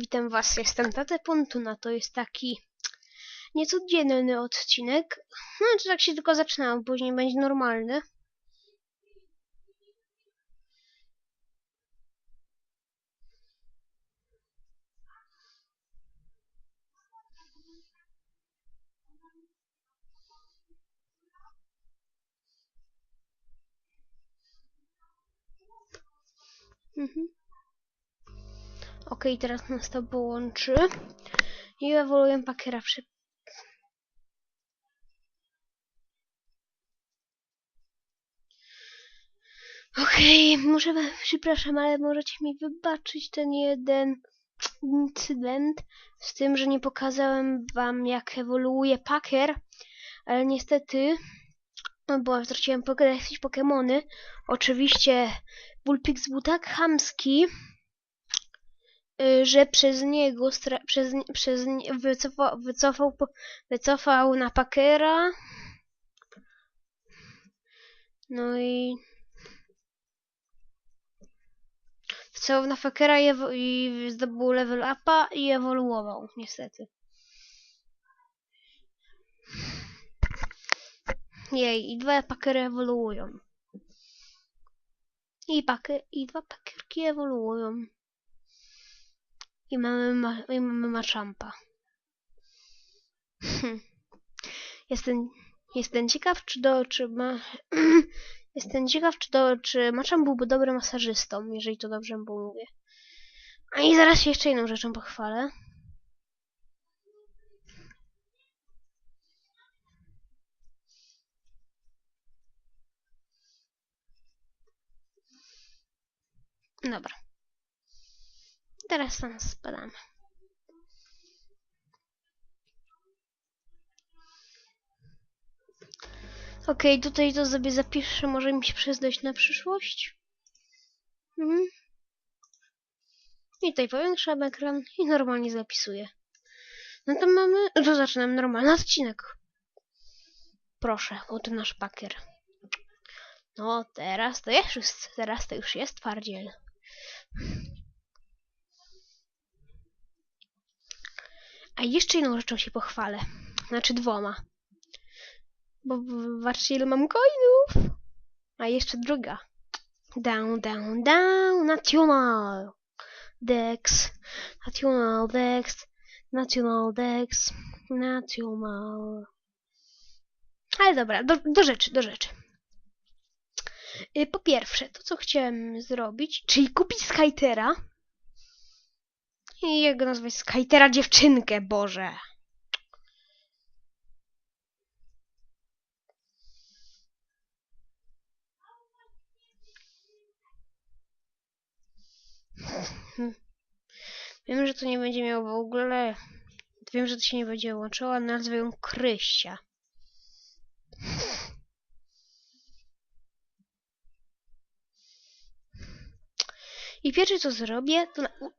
Witam Was, jestem Tate Pontuna. To jest taki niecodzienny odcinek. No, czy tak się tylko zaczynałem, później będzie normalny. Mhm. Okej, teraz nas to połączy. I ewoluuję Pakera przy... Okej, muszę wam, przepraszam, ale możecie mi wybaczyć ten jeden incydent z tym, że nie pokazałem wam jak ewoluuje Paker, ale niestety no bo straciłem jakieś Pokemony. Oczywiście Bullpix był tak chamski, że przez niego przez, wycofał, wycofał, wycofał na Pakera. No i wcofał na Pakera i, i zdobył level upa i ewoluował, niestety. Jej, i dwa pakery ewoluują. I, paky, I dwa pakierki ewoluują. I mamy, ma, i mamy Machampa. Hm. Jestem, jestem ciekaw, czy do, czy ma... jestem ciekaw, czy do, czy Machamp byłby dobrym masażystą, jeżeli to dobrze mówię. A i zaraz się jeszcze jedną rzeczą pochwalę. Dobra. Teraz tam spadamy. Okej, tutaj to sobie zapiszę, może mi się przydać na przyszłość. Mhm. I tutaj powiększam ekran i normalnie zapisuję. No to mamy, to zaczynam normalny odcinek. Proszę, oto nasz pakier. No, teraz to jest, teraz to już jest twardziel. A jeszcze jedną rzeczą się pochwalę. Znaczy dwoma. Bo zobaczcie ile mam coinów. A jeszcze druga. Down, down, down. National. Dex. National Dex. National Dex. National. Ale dobra, do, do rzeczy, do rzeczy. Y, Po pierwsze, to co chciałem zrobić, czyli kupić Skytera. I jego nazwać Skytera dziewczynkę, Boże. Wiem, że to nie będzie miało w ogóle... Wiem, że to się nie będzie łączyło, nazwę ją Kryścia. I pierwsze co zrobię, to, nau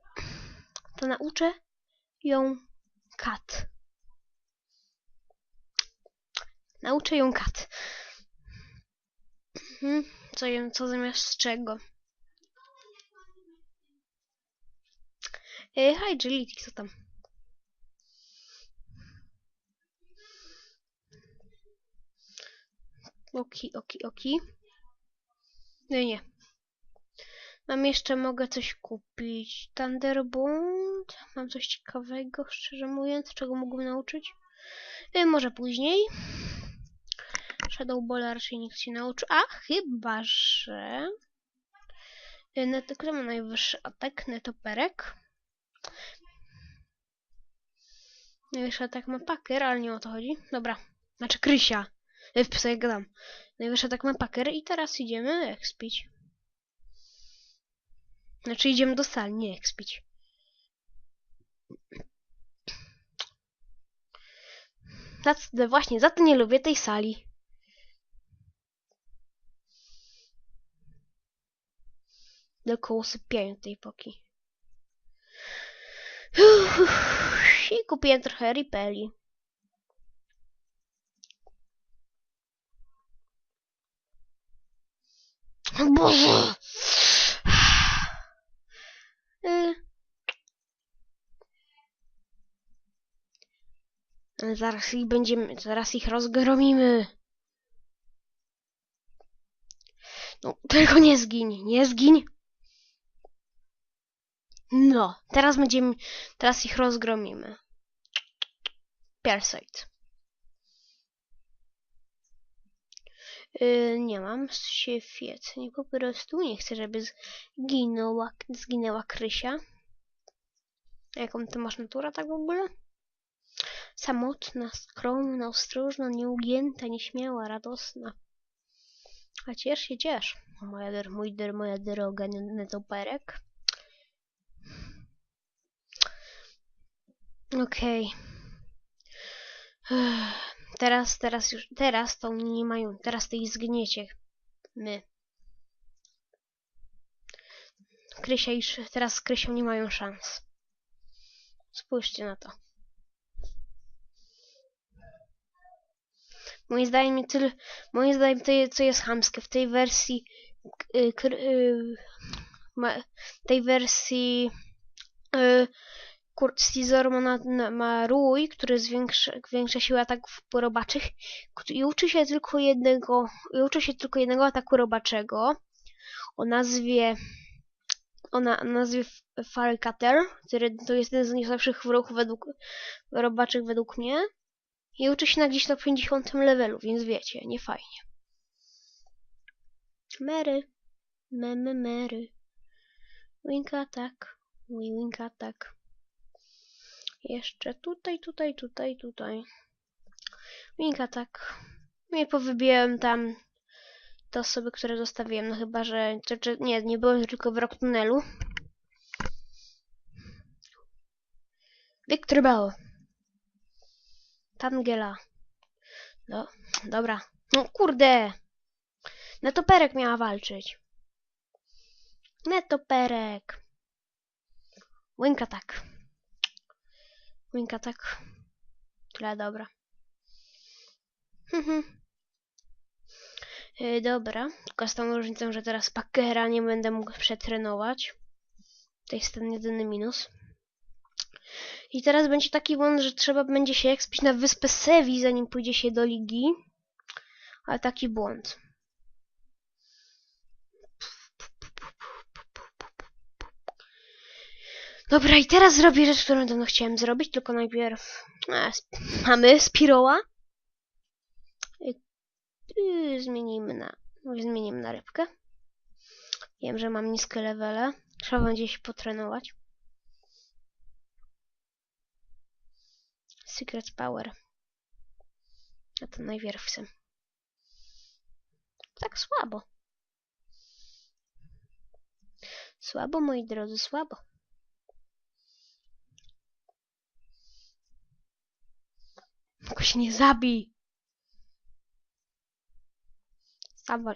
to nauczę ją kat. Nauczę ją kat. Mhm. Co, co zamiast czego? Ej, hi, Jelity, co tam? Oki, oki, oki. Nie, nie. Mam jeszcze, mogę coś kupić. Thunderbolt. Mam coś ciekawego, szczerze mówiąc, czego mógłbym nauczyć. Y, może później. Shadow Ball raczej nikt się nauczy. A, chyba, że... Y, Net, kto ma najwyższy atak? Netoperek. Najwyższy atak ma Packer, ale nie o to chodzi. Dobra. Znaczy Krysia. Y, W jak gadam. Najwyższy atak ma Packer i teraz idziemy expić. Znaczy idziemy do sali, nie. Za, co- właśnie, za to nie lubię tej sali. Tylko usypiają tej poki. I kupiłem trochę ripeli. Boże! Y, Ale zaraz ich będziemy, zaraz ich rozgromimy. No, tylko nie zgiń, nie zgiń. No, teraz będziemy, teraz ich rozgromimy. Parasite. Yy, nie mam świetnie, po prostu nie chcę, żeby zginęła, zginęła Krysia. Jaką ty masz naturę tak w ogóle? Samotna, skromna, ostrożna, nieugięta, nieśmiała, radosna. A ciesz się, ciesz, moja, dr- mój, dr- moja droga netoperek. Okej. Ech, Teraz, teraz już, teraz to oni nie mają, teraz to ich zgniecie. My. Krysia teraz z Krysią nie mają szans. Spójrzcie na to. Moim zdaniem, tyle, moim zdaniem to, co jest chamskie w tej wersji y, y, tej wersji y, Kurt Scizor ma, ma rój, który zwiększa, zwiększa siłę ataków robaczych i uczy się tylko jednego i uczy się tylko jednego ataku robaczego o nazwie o, na, o nazwie F- Firecutter, który to jest jeden z najsłabszych wrogów według robaczych według mnie i uczy się na gdzieś na 50 levelu, więc wiecie, nie fajnie. Mary. Memy Mary. Wink attack. Wink attack. Jeszcze tutaj, tutaj, tutaj, tutaj. Wink attack. No i powybijałem tam te osoby, które zostawiłem. No chyba, że... Czy, czy, nie, nie byłem tylko w rok tunelu. Victor Bell. Tangela. No, dobra. No kurde! Netoperek miała walczyć. Netoperek. Wink attack. Wink attack. Tyle dobra. Yy, dobra, tylko z tą różnicą, że teraz Packera nie będę mógł przetrenować. To jest ten jedyny minus. I teraz będzie taki błąd, że trzeba będzie się ekspić na wyspę Sevi, zanim pójdzie się do ligi. Ale taki błąd. Dobra, i teraz zrobię rzecz, którą dawno chciałem zrobić, tylko najpierw a, sp- mamy Spiroła. I zmienimy na zmienimy na rybkę. Wiem, że mam niskie levele. Trzeba będzie się potrenować. Secret Power. A to najpierw chcę. Tak słabo. Słabo, moi drodzy, słabo. Tylko się nie zabij. Zawal.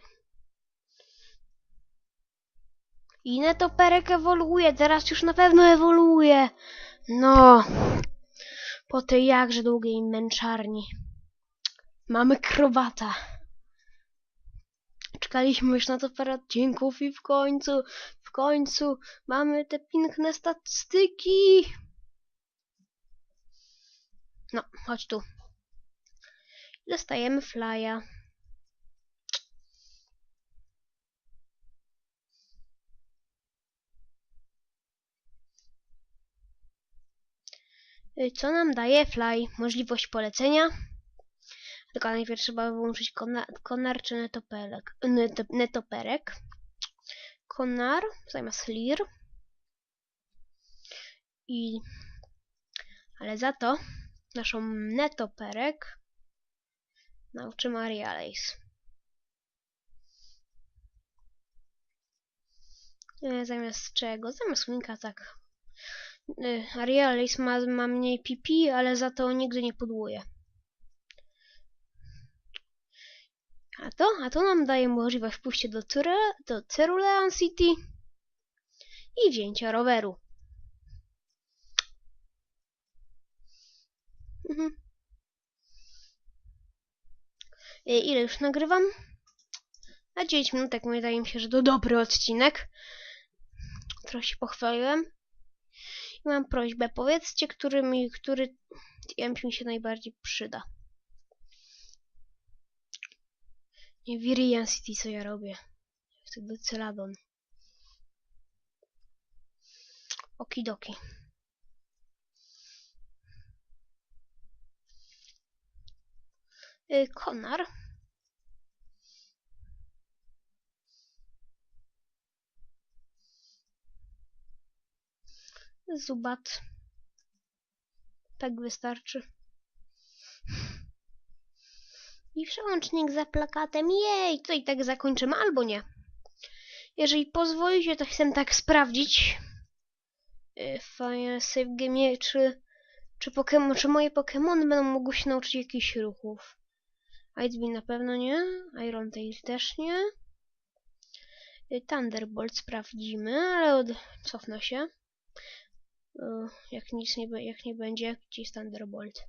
I netoperek ewoluuje, teraz już na pewno ewoluuje. No. Po tej jakże długiej męczarni. Mamy krowata. Czekaliśmy już na to parę odcinków i w końcu, w końcu mamy te piękne statystyki. No, chodź tu. Dostajemy flya. Co nam daje fly? Możliwość polecenia. Tylko najpierw trzeba wyłączyć kona, konar czy netopelek, net, netoperek. Konar zamiast lir. I... Ale za to naszą netoperek nauczymy Arialejs. E, Zamiast czego? Zamiast Winka, tak. E, Arialis ma, ma mniej pipi, ale za to nigdy nie pudłuje. A to? A to nam daje możliwość pójścia do, Ture, do Cerulean City i wzięcia roweru. Mhm. E, Ile już nagrywam? Na 9 minut, tak wydaje mi się, że to dobry odcinek. Trochę się pochwaliłem. I mam prośbę, powiedzcie, który mi, który EMP mi się najbardziej przyda. Nie Virian City, co ja robię. Chcę do Celadon. Okidoki. Y, Konar. Zubat. Tak wystarczy. I przełącznik za plakatem. Jej, to i tak zakończymy, albo nie. Jeżeli pozwolicie, to chcę tak sprawdzić. Yy, Fajne save game, czy, czy, Pokemon, czy moje Pokémony będą mogły się nauczyć jakichś ruchów. Icebeam na pewno nie. Iron Tail też nie. Yy, Thunderbolt sprawdzimy, ale od... cofnę się. Jak nic nie, jak nie będzie, gdzie jest Thunderbolt?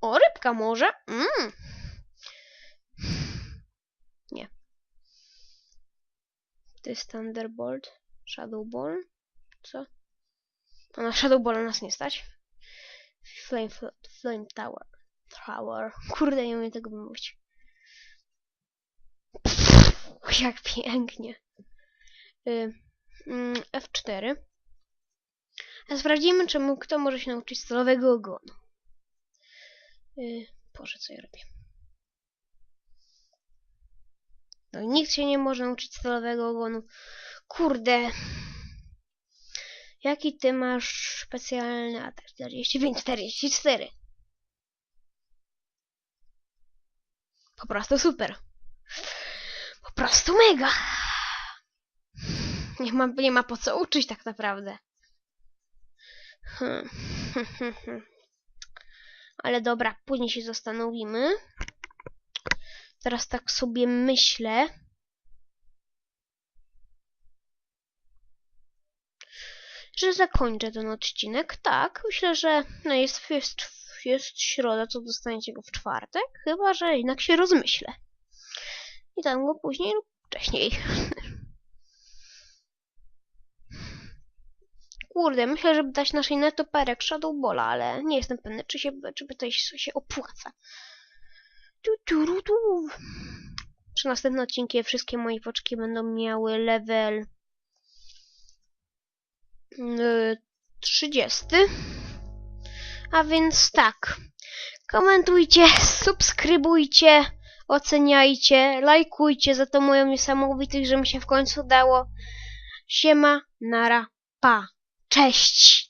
O, rybka może? Mm. Nie. To jest Thunderbolt. Shadow Ball. Co? A na Shadow Ball nas nie stać. Flame, flame Tower. Tower. Kurde, nie umiem tego wymówić. Jak pięknie. Y, mm, F4. A sprawdzimy, czemu kto może się nauczyć stolowego ogonu. Y, Boże, co ja robię? No, nikt się nie może nauczyć stolowego ogonu. Kurde. Jaki ty masz specjalny atak? 45, 44. Po prostu super. Po prostu mega. Nie ma, nie ma po co uczyć tak naprawdę. Hmm. Ale dobra, później się zastanowimy. Teraz tak sobie myślę. Że zakończę ten odcinek. Tak, myślę, że no jest, jest, jest środa, co dostaniecie go w czwartek. Chyba, że jednak się rozmyślę. I dam go później lub wcześniej. Kurde, myślę, żeby dać naszej netoperek Shadow Balla, ale nie jestem pewny, czy się, czy by to się opłaca. Tu, tu, ru, tu. Przy następnym odcinku wszystkie moje poczki będą miały level yy, 30. A więc tak. Komentujcie, subskrybujcie, oceniajcie, lajkujcie za to moją niesamowitość, że mi się w końcu udało. Siema, nara, pa. Cześć!